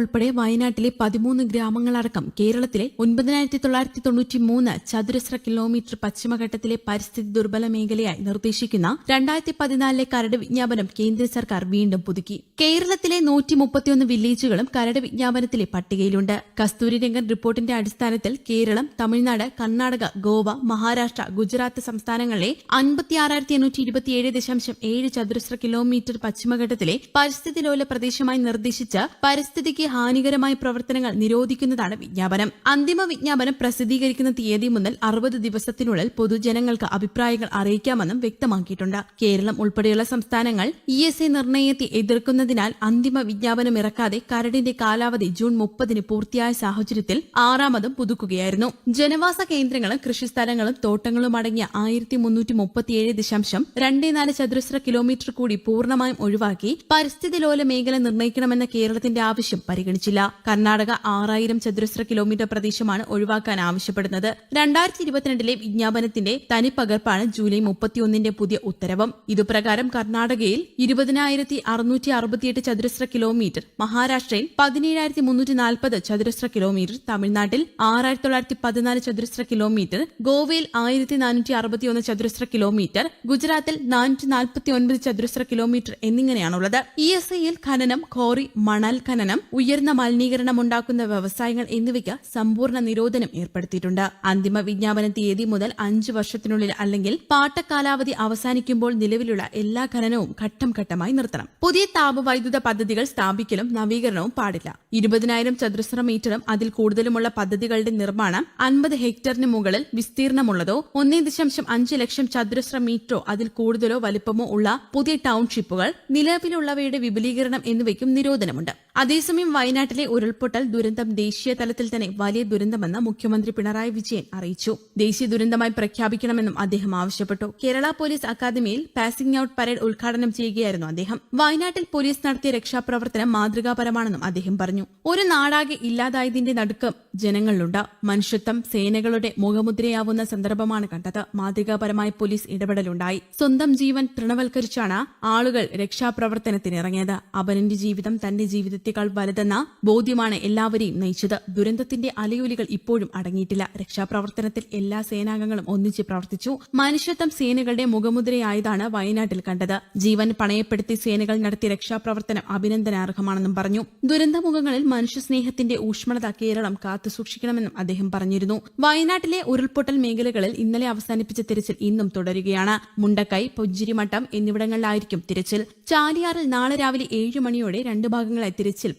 ഉൾപ്പെടെ വയനാട്ടിലെ പതിമൂന്ന് ഗ്രാമങ്ങളടക്കം കേരളത്തിലെ ഒൻപതിനായിരത്തി തൊള്ളായിരത്തി തൊണ്ണൂറ്റി മൂന്ന് ചതുരശ്ര കിലോമീറ്റർ പശ്ചിമഘട്ടത്തിലെ പരിസ്ഥിതി ദുർബല മേഖലയായി നിർദ്ദേശിക്കുന്ന രണ്ടായിരത്തി പതിനാലിലെ കരട് വിജ്ഞാപനം കേന്ദ്ര സർക്കാർ വീണ്ടും പുതുക്കി. കേരളത്തിലെ നൂറ്റി മുപ്പത്തിയൊന്ന് വില്ലേജുകളും കരട് വിജ്ഞാപനത്തിലെ പട്ടികയിലുണ്ട്. കസ്തൂരിരംഗൻ റിപ്പോർട്ടിന്റെ അടിസ്ഥാനത്തിൽ കേരളം തമിഴ്നാട് കർണാടക ഗോവ മഹാരാഷ്ട്ര ഗുജറാത്ത് സംസ്ഥാനങ്ങളിലെ അൻപത്തിയാറായിരത്തി എണ്ണൂറ്റി ഇരുപത്തിയേഴ് ദശാംശം ഏഴ് ചതുരശ്ര കിലോമീറ്റർ പശ്ചിമഘട്ടത്തിലെ പരിസ്ഥിതി ലോല പ്രദേശമായി നിർദ്ദേശിച്ച് പരിസ്ഥിതിക്ക് ഹാനികരമായ പ്രവർത്തനങ്ങൾ നിരോധിക്കുന്നതാണ് വിജ്ഞാപനം. അന്തിമ വിജ്ഞാപനം പ്രസിദ്ധീകരിക്കുന്ന തീയതി മുതൽ അറുപത് ദിവസത്തിനുള്ളിൽ പൊതുജനങ്ങൾക്ക് അഭിപ്രായങ്ങൾ അറിയിക്കാമെന്നും വ്യക്തമാക്കിയിട്ടുണ്ട്. കേരളം ഉൾപ്പെടെയുള്ള സംസ്ഥാനങ്ങൾ ഇ എസ് ഐ നിർണയത്തെ എതിർക്കുന്നതിനാൽ അന്തിമ വിജ്ഞാപനം ഇറക്കാതെ കരടിന്റെ കാലാവധി ജൂൺ മുപ്പതിന് പൂർത്തിയായ സാഹചര്യത്തിൽ ആറാമതും പുതുക്കുകയായിരുന്നു. ജനവാസ കേന്ദ്രങ്ങളും കൃഷിസ്ഥലങ്ങളും തോട്ടങ്ങളും അടങ്ങിയ ആയിരത്തി മുന്നൂറ്റി മുപ്പത്തിയേഴ് ദശാംശം രണ്ടേ നാല് ചതുരശ്ര കിലോമീറ്റർ കൂടി പൂർണമായും ഒഴിവാക്കി പരിസ്ഥിതി ലോല മേഖല നിർണയിക്കണമെന്ന കേരളത്തിന്റെ ആവശ്യം പരിഗണിച്ചില്ല. കർണാടക ആറായിരം ചതുരശ്ര കിലോമീറ്റർ പ്രദേശമാണ് ഒഴിവാക്കാൻ ആവശ്യപ്പെടുന്നത്. രണ്ടായിരത്തി ഇരുപത്തിരണ്ടിലെ വിജ്ഞാപനത്തിന്റെ തനിപ്പകർപ്പാണ് ജൂലൈ മുപ്പത്തിയൊന്നിന്റെ പുതിയ ഉത്തരവും. ഇതുപ്രകാരം കർണാടകയിൽ ഇരുപതിനായിരത്തി അറുന്നൂറ്റി അറുപത്തിയെട്ട് ചതുരശ്ര കിലോമീറ്റർ മഹാരാഷ്ട്രയിൽ പതിനേഴായിരത്തി മുന്നൂറ്റി നാൽപ്പത് ചതുരശ്ര കിലോമീറ്റർ തമിഴ്നാട്ടിൽ ആറായിരത്തി തൊള്ളായിരത്തി പതിനാല് ചതുരശ്ര കിലോമീറ്റർ ഗോവയിൽ ആയിരത്തി നാനൂറ്റി അറുപത്തിയൊന്ന് ചതുരശ്ര കിലോമീറ്റർ ഗുജറാത്തിൽ നാനൂറ്റി നാൽപ്പത്തി ഒൻപത് ചതുരശ്ര കിലോമീറ്റർ എന്നിങ്ങനെയാണുള്ളത്. ഇ എസ് ഐയിൽ ഖനനം കോറി മണൽ ഖനനം ഉയർന്ന മലിനീകരണം ഉണ്ടാക്കുന്ന വ്യവസായങ്ങൾ എന്നിവയ്ക്ക് സമ്പൂർണ നിരോധനം ഏർപ്പെടുത്തിയിട്ടുണ്ട്. അന്തിമ വിജ്ഞാപന തീയതി മുതൽ അഞ്ച് വർഷത്തിനുള്ളിൽ അല്ലെങ്കിൽ പാട്ടക്കാലാവധി അവസാനിക്കുമ്പോൾ നിലവിലുള്ള എല്ലാ ഖനനവും ഘട്ടം ഘട്ടമായി നിർത്തണം. പുതിയ താപവൈദ്യുത പദ്ധതികൾ സ്ഥാപിക്കലും നവീകരണവും പാടില്ല. ഇരുപതിനായിരം ചതുരശ്ര മീറ്ററും അതിൽ കൂടുതലുമുള്ള പദ്ധതികളുടെ നിർമ്മാണം അൻപത് ഹെക്ടറിന് മുകളിൽ വിസ്തീർണമുള്ളതോ ഒന്നേ ദശാംശം അഞ്ച് ലക്ഷം ചതുരശ്ര മീറ്ററോ അതിൽ കൂടുതലോ വലിപ്പമോ ഉള്ള പുതിയ ടൌൺഷിപ്പുകൾ നിലവിലുള്ളവയുടെ വിപുലീകരണം എന്നിവയ്ക്കും നിരോധനമുണ്ട്. അതേസമയം വയനാട്ടിലെ ഉരുൾപൊട്ടൽ ദുരന്തം ദേശീയ തലത്തിൽ തന്നെ വലിയ ദുരന്തമെന്ന് മുഖ്യമന്ത്രി പിണറായി വിജയൻ അറിയിച്ചു. ദേശീയ ദുരന്തമായി പ്രഖ്യാപിക്കണമെന്നും അദ്ദേഹം ആവശ്യപ്പെട്ടു. കേരള പോലീസ് അക്കാദമിയിൽ പാസിംഗ് ഔട്ട് പരേഡ് ഉദ്ഘാടനം ചെയ്യുകയായിരുന്നു അദ്ദേഹം. വയനാട്ടിൽ പോലീസ് നടത്തിയ രക്ഷാപ്രവർത്തനം മാതൃകാപരമാണെന്നും അദ്ദേഹം പറഞ്ഞു. ഒരു നാടാകെ ഇല്ലാതായതിന്റെ നടുക്കം ജനങ്ങളിലുണ്ട് മനുഷ്യത്വം സേനകളുടെ മുഖമുദ്രയാവുന്ന സന്ദർഭമാണ് കണ്ടത്. മാതൃകാപരമായ പോലീസ് ഇടപെടലുണ്ടായി. സ്വന്തം ജീവൻ തൃണവൽക്കരിച്ചാണ് ആളുകൾ രക്ഷാപ്രവർത്തനത്തിനിറങ്ങിയത്. അപനന്റെ ജീവിതം തന്റെ ജീവിതത്തെക്കാൾ വലുതെന്ന ബോധ്യമാണ് എല്ലാവരെയും നയിച്ചത്. ദുരന്തത്തിന്റെ അലയൊലികൾ ഇപ്പോഴും അടങ്ങിയിട്ടില്ല. രക്ഷാപ്രവർത്തനത്തിൽ എല്ലാ സേനാംഗങ്ങളും ഒന്നിച്ച് പ്രവർത്തിച്ചു. മനുഷ്യത്വം സേനകളുടെ മുഖമുദ്രയായതാണ് വയനാട്ടിൽ കണ്ടത്. ജീവൻ പണയപ്പെടുത്തി സേനകൾ നടത്തിയ രക്ഷാപ്രവർത്തനം അഭിനന്ദനാർഹമാണെന്നും പറഞ്ഞു. ദുരന്തമുഖങ്ങളിൽ മനുഷ്യസ്നേഹത്തിന്റെ ഊഷ്മളത കേരളം കാത്തുസൂക്ഷിക്കണമെന്നും അദ്ദേഹം പറഞ്ഞിരുന്നു. വയനാട്ടിലെ ഉരുൾപൊട്ടൽ മേഖലകളിൽ ഇന്നലെ അവസാനിപ്പിച്ച തിരച്ചിൽ ഇന്നും തുടരുകയാണ്. മുണ്ടക്കൈ പൊഞ്ചിരിമട്ടം എന്നിവിടങ്ങളിലായിരിക്കും തിരച്ചിൽ. ചാലിയാറിൽ നാളെ രാവിലെ ഏഴ് മണിയോടെ രണ്ട് ഭാഗങ്ങളായി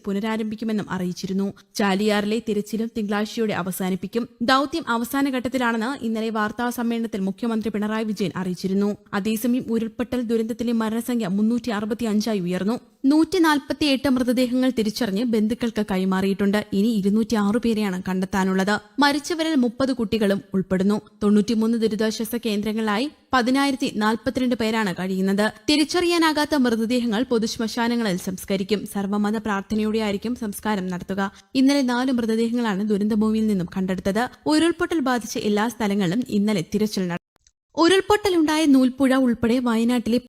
പുനരാരംഭിക്കുമെന്നും അറിയിച്ചിരുന്നു. ചാലിയാറിലെ തിരച്ചിലും തിങ്കളാഴ്ചയോടെ അവസാനിപ്പിക്കും. ദൌത്യം അവസാന ഘട്ടത്തിലാണെന്ന് ഇന്നലെ വാർത്താ സമ്മേളനത്തിൽ മുഖ്യമന്ത്രി പിണറായി വിജയൻ അറിയിച്ചിരുന്നു. അതേസമയം ഉരുൾപൊട്ടൽ ദുരന്തത്തിലെ മരണസംഖ്യ മുന്നൂറ്റി അറുപത്തി അഞ്ചായി ഉയർന്നു. നൂറ്റി നാൽപ്പത്തിയെട്ട് മൃതദേഹങ്ങൾ തിരിച്ചറിഞ്ഞ് ബന്ധുക്കൾക്ക് കൈമാറിയിട്ടുണ്ട്. ഇനി ഇരുന്നൂറ്റി ആറ് പേരെയാണ് കണ്ടെത്താനുള്ളത്. മരിച്ചവരിൽ മുപ്പത് കുട്ടികളും ഉൾപ്പെടുന്നു. തൊണ്ണൂറ്റിമൂന്ന് ദുരിതാശ്വാസ കേന്ദ്രങ്ങളായി പതിനായിരത്തി നാൽപ്പത്തിരണ്ട് പേരാണ് കഴിയുന്നത്. തിരിച്ചറിയാനാകാത്ത മൃതദേഹങ്ങൾ പൊതുശ്മശാനങ്ങളിൽ സംസ്കരിക്കും. സർവമത പ്രാർത്ഥനയോടെയായിരിക്കും സംസ്കാരം നടത്തുക. ഇന്നലെ നാല് മൃതദേഹങ്ങളാണ് ദുരന്തഭൂമിയിൽ നിന്നും കണ്ടെടുത്തത്. ഉരുൾപൊട്ടൽ ബാധിച്ച എല്ലാ സ്ഥലങ്ങളിലും ഇന്നലെ തിരച്ചിൽ നടത്തി ഉരുൾപൊട്ടലുണ്ടായ നൂൽപ്പുഴ ഉൾപ്പെടെ വയനാട്ടിലെ